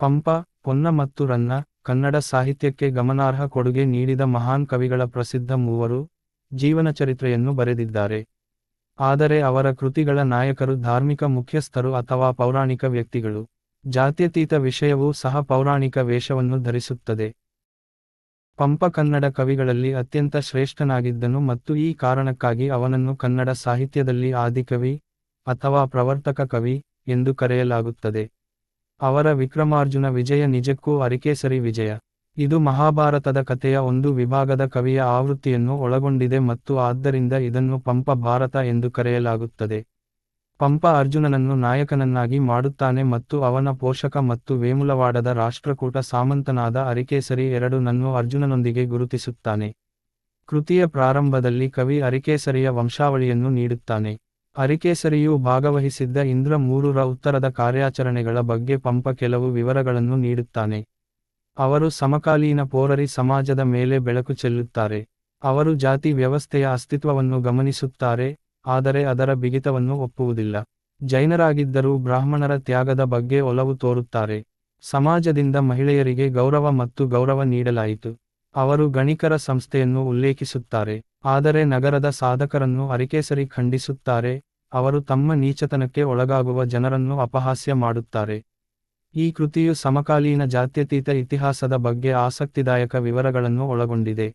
ಪಂಪ, ಪೊನ್ನ ಮತ್ತು ರನ್ನ, ಕನ್ನಡ ಸಾಹಿತ್ಯಕ್ಕೆ ಗಮನಾರ್ಹ ಕೊಡುಗೆ ನೀಡಿದ ಮಹಾನ್ ಕವಿಗಳ ಪ್ರಸಿದ್ಧ ಮೂವರು ಜೀವನಚರಿತ್ರೆಯನ್ನು ಬರೆದಿದ್ದಾರೆ. ಆದರೆ ಅವರ ಕೃತಿಗಳ ನಾಯಕರು ಧಾರ್ಮಿಕ ಮುಖ್ಯಸ್ಥರು ಅಥವಾ ಪೌರಾಣಿಕ ವ್ಯಕ್ತಿಗಳು. ಜಾತ್ಯತೀತ ವಿಷಯವೂ ಸಹ ಪೌರಾಣಿಕ ವೇಷವನ್ನು ಧರಿಸುತ್ತದೆ. ಪಂಪ ಕನ್ನಡ ಕವಿಗಳಲ್ಲಿ ಅತ್ಯಂತ ಶ್ರೇಷ್ಠನಾಗಿದ್ದನು ಮತ್ತು ಈ ಕಾರಣಕ್ಕಾಗಿ ಅವನನ್ನು ಕನ್ನಡ ಸಾಹಿತ್ಯದಲ್ಲಿ ಆದಿಕವಿ ಅಥವಾ ಪ್ರವರ್ತಕ ಕವಿ ಎಂದು ಕರೆಯಲಾಗುತ್ತದೆ. ಅವರ ವಿಕ್ರಮಾರ್ಜುನ ವಿಜಯ ನಿಜಕ್ಕೂ ಅರಿಕೇಸರಿ ವಿಜಯ. ಇದು ಮಹಾಭಾರತದ ಕಥೆಯ ಒಂದು ವಿಭಾಗದ ಕವಿಯ ಆವೃತ್ತಿಯನ್ನು ಒಳಗೊಂಡಿದೆ ಮತ್ತು ಆದ್ದರಿಂದ ಇದನ್ನು ಪಂಪ ಭಾರತ ಎಂದು ಕರೆಯಲಾಗುತ್ತದೆ. ಪಂಪ ಅರ್ಜುನನನ್ನು ನಾಯಕನನ್ನಾಗಿ ಮಾಡುತ್ತಾನೆ ಮತ್ತು ಅವನ ಪೋಷಕ ಮತ್ತು ವೇಮುಲವಾಡದ ರಾಷ್ಟ್ರಕೂಟ ಸಾಮಂತನಾದ ಅರಿಕೇಸರಿ ಎರಡು ನನ್ನು ಅರ್ಜುನನೊಂದಿಗೆ ಗುರುತಿಸುತ್ತಾನೆ. ಕೃತಿಯ ಪ್ರಾರಂಭದಲ್ಲಿ ಕವಿ ಅರಿಕೇಸರಿಯ ವಂಶಾವಳಿಯನ್ನು ನೀಡುತ್ತಾನೆ. ಅರಿಕೇಸರಿಯು ಭಾಗವಹಿಸಿದ್ದ ಇಂದ್ರ ಮೂರರ ಉತ್ತರದ ಕಾರ್ಯಾಚರಣೆಗಳ ಬಗ್ಗೆ ಪಂಪ ಕೆಲವು ವಿವರಗಳನ್ನು ನೀಡುತ್ತಾನೆ. ಅವರು ಸಮಕಾಲೀನ ಪೋರರಿ ಸಮಾಜದ ಮೇಲೆ ಬೆಳಕು ಚೆಲ್ಲುತ್ತಾರೆ. ಅವರು ಜಾತಿ ವ್ಯವಸ್ಥೆಯ ಅಸ್ತಿತ್ವವನ್ನು ಗಮನಿಸುತ್ತಾರೆ, ಆದರೆ ಅದರ ಬಿಗಿತವನ್ನು ಒಪ್ಪುವುದಿಲ್ಲ. ಜೈನರಾಗಿದ್ದರೂ ಬ್ರಾಹ್ಮಣರ ತ್ಯಾಗದ ಬಗ್ಗೆ ಒಲವು ತೋರುತ್ತಾರೆ. ಸಮಾಜದಿಂದ ಮಹಿಳೆಯರಿಗೆ ಗೌರವ ಮತ್ತು ಗೌರವ ನೀಡಲಾಯಿತು. ಅವರು ಗಣಿಕರ ಸಂಸ್ಥೆಯನ್ನು ಉಲ್ಲೇಖಿಸುತ್ತಾರೆ, ಆದರೆ ನಗರದ ಸಾಧಕರನ್ನು ಅರಿಕೇಸರಿ ಖಂಡಿಸುತ್ತಾರೆ, ಅವರು ತಮ್ಮ ನೀಚತನಕ್ಕೆ ಒಳಗಾಗುವ ಜನರನ್ನು ಅಪಹಾಸ್ಯ ಮಾಡುತ್ತಾರೆ. ಈ ಕೃತಿಯು ಸಮಕಾಲೀನ ಜಾತ್ಯತೀತ ಇತಿಹಾಸದ ಬಗ್ಗೆ ಆಸಕ್ತಿದಾಯಕ ವಿವರಗಳನ್ನು ಒಳಗೊಂಡಿದೆ.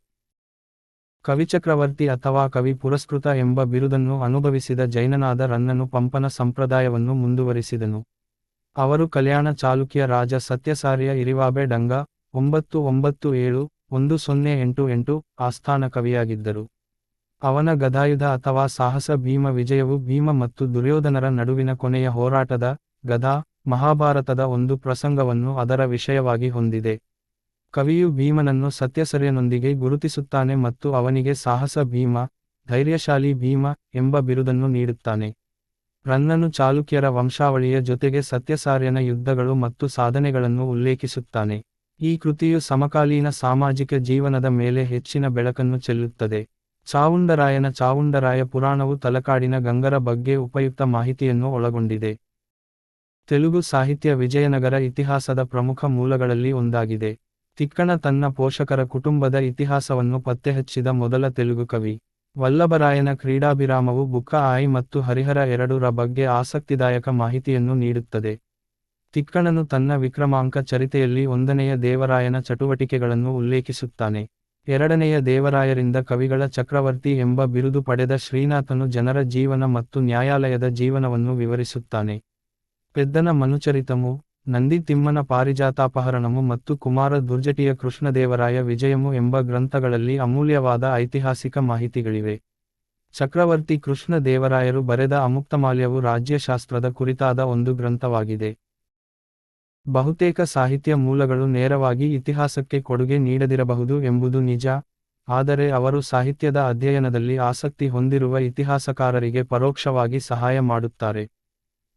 ಕವಿಚಕ್ರವರ್ತಿ ಅಥವಾ ಕವಿ ಪುರಸ್ಕೃತ ಎಂಬ ಬಿರುದನ್ನು ಅನುಭವಿಸಿದ ಜೈನನಾದ ರನ್ನನು ಪಂಪನ ಸಂಪ್ರದಾಯವನ್ನು ಮುಂದುವರಿಸಿದನು. ಅವರು ಕಲ್ಯಾಣ ಚಾಲುಕ್ಯ ರಾಜ ಸತ್ಯಸಾರ್ಯ ಇರಿವಾಬೆ ಡಂಗ, ಒಂಬತ್ತು ಒಂಬತ್ತು ಏಳು ಒಂದು ಸೊನ್ನೆ ಎಂಟು ಎಂಟು ಆಸ್ಥಾನ ಕವಿಯಾಗಿದ್ದರು ಅವನ ಗದಾಯುಧ ಅಥವಾ ಸಾಹಸ ಭೀಮ ವಿಜಯವು ಭೀಮ ಮತ್ತು ದುರ್ಯೋಧನರ ನಡುವಿನ ಕೊನೆಯ ಹೋರಾಟದ ಗದಾ ಮಹಾಭಾರತದ ಒಂದು ಪ್ರಸಂಗವನ್ನು ಅದರ ವಿಷಯವಾಗಿ ಹೊಂದಿದೆ. ಕವಿಯು ಭೀಮನನ್ನು ಸತ್ಯಸರ್ಯನೊಂದಿಗೆ ಗುರುತಿಸುತ್ತಾನೆ ಮತ್ತು ಅವನಿಗೆ ಸಾಹಸ ಭೀಮ, ಧೈರ್ಯಶಾಲಿ ಭೀಮ ಎಂಬ ಬಿರುದನ್ನು ನೀಡುತ್ತಾನೆ. ರನ್ನನು ಚಾಲುಕ್ಯರ ವಂಶಾವಳಿಯ ಜೊತೆಗೆ ಸತ್ಯಸಾರ್ಯನ ಯುದ್ಧಗಳು ಮತ್ತು ಸಾಧನೆಗಳನ್ನು ಉಲ್ಲೇಖಿಸುತ್ತಾನೆ. ಈ ಕೃತಿಯು ಸಮಕಾಲೀನ ಸಾಮಾಜಿಕ ಜೀವನದ ಮೇಲೆ ಹೆಚ್ಚಿನ ಬೆಳಕನ್ನು ಚೆಲ್ಲುತ್ತದೆ. ಚಾವುಂಡರಾಯನ ಚಾವುಂಡರಾಯ ಪುರಾಣವು ತಲಕಾಡಿನ ಗಂಗರ ಬಗ್ಗೆ ಉಪಯುಕ್ತ ಮಾಹಿತಿಯನ್ನು ಒಳಗೊಂಡಿದೆ. ತೆಲುಗು ಸಾಹಿತ್ಯ ವಿಜಯನಗರ ಇತಿಹಾಸದ ಪ್ರಮುಖ ಮೂಲಗಳಲ್ಲಿ ಒಂದಾಗಿದೆ. ತಿಕ್ಕಣ ತನ್ನ ಪೋಷಕರ ಕುಟುಂಬದ ಇತಿಹಾಸವನ್ನು ಪತ್ತೆಹಚ್ಚಿದ ಮೊದಲ ತೆಲುಗು ಕವಿ. ವಲ್ಲಭರಾಯನ ಕ್ರೀಡಾಭಿರಾಮವು ಬುಕ್ಕ ಆಯ್ ಮತ್ತು ಹರಿಹರ ಎರಡೂರ ಬಗ್ಗೆ ಆಸಕ್ತಿದಾಯಕ ಮಾಹಿತಿಯನ್ನು ನೀಡುತ್ತದೆ. ತಿಕ್ಕಣನು ತನ್ನ ವಿಕ್ರಮಾಂಕ ಚರಿತೆಯಲ್ಲಿ ಒಂದನೆಯ ದೇವರಾಯನ ಚಟುವಟಿಕೆಗಳನ್ನು ಉಲ್ಲೇಖಿಸುತ್ತಾನೆ. ಎರಡನೆಯ ದೇವರಾಯರಿಂದ ಕವಿಗಳ ಚಕ್ರವರ್ತಿ ಎಂಬ ಬಿರುದು ಪಡೆದ ಶ್ರೀನಾಥನು ಜನರ ಜೀವನ ಮತ್ತು ನ್ಯಾಯಾಲಯದ ಜೀವನವನ್ನು ವಿವರಿಸುತ್ತಾನೆ. ಪೆದ್ದನ ಮನುಚರಿತಮು, ನಂದಿ ತಿಮ್ಮನ ಪಾರಿಜಾತಾಪಹರಣಮು ಮತ್ತು ಕುಮಾರ ದುರ್ಜಟಿಯ ಕೃಷ್ಣದೇವರಾಯ ವಿಜಯಮು ಎಂಬ ಗ್ರಂಥಗಳಲ್ಲಿ ಅಮೂಲ್ಯವಾದ ಐತಿಹಾಸಿಕ ಮಾಹಿತಿಗಳಿವೆ. ಚಕ್ರವರ್ತಿ ಕೃಷ್ಣ ದೇವರಾಯರು ಬರೆದ ಅಮುಕ್ತಮಾಲ್ಯವು ರಾಜ್ಯಶಾಸ್ತ್ರದ ಕುರಿತಾದ ಒಂದು ಗ್ರಂಥವಾಗಿದೆ. ಬಹುತೇಕ ಸಾಹಿತ್ಯ ಮೂಲಗಳು ನೇರವಾಗಿ ಇತಿಹಾಸಕ್ಕೆ ಕೊಡುಗೆ ನೀಡದಿರಬಹುದು ಎಂಬುದು ನಿಜ, ಆದರೆ ಅವರು ಸಾಹಿತ್ಯದ ಅಧ್ಯಯನದಲ್ಲಿ ಆಸಕ್ತಿ ಹೊಂದಿರುವ ಇತಿಹಾಸಕಾರರಿಗೆ ಪರೋಕ್ಷವಾಗಿ ಸಹಾಯ ಮಾಡುತ್ತಾರೆ.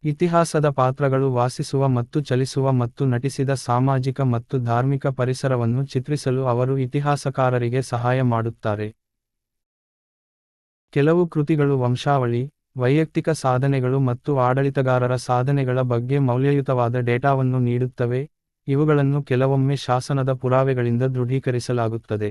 ಇತಿಹಾಸದ ಪಾತ್ರಗಳು ವಾಸಿಸುವ ಮತ್ತು ಚಲಿಸುವ ಮತ್ತು ನಟಿಸಿದ ಸಾಮಾಜಿಕ ಮತ್ತು ಧಾರ್ಮಿಕ ಪರಿಸರವನ್ನು ಚಿತ್ರಿಸಲು ಅವರು ಇತಿಹಾಸಕಾರರಿಗೆ ಸಹಾಯ ಮಾಡುತ್ತಾರೆ. ಕೆಲವು ಕೃತಿಗಳು ವಂಶಾವಳಿ ವೈಯಕ್ತಿಕ ಸಾಧನೆಗಳು ಮತ್ತು ಆಡಳಿತಗಾರರ ಸಾಧನೆಗಳ ಬಗ್ಗೆ ಮೌಲ್ಯಯುತವಾದ ಡೇಟಾವನ್ನು ನೀಡುತ್ತವೆ ಇವುಗಳನ್ನು ಕೆಲವೊಮ್ಮೆ ಶಾಸನದ ಪುರಾವೆಗಳಿಂದ ದೃಢೀಕರಿಸಲಾಗುತ್ತದೆ.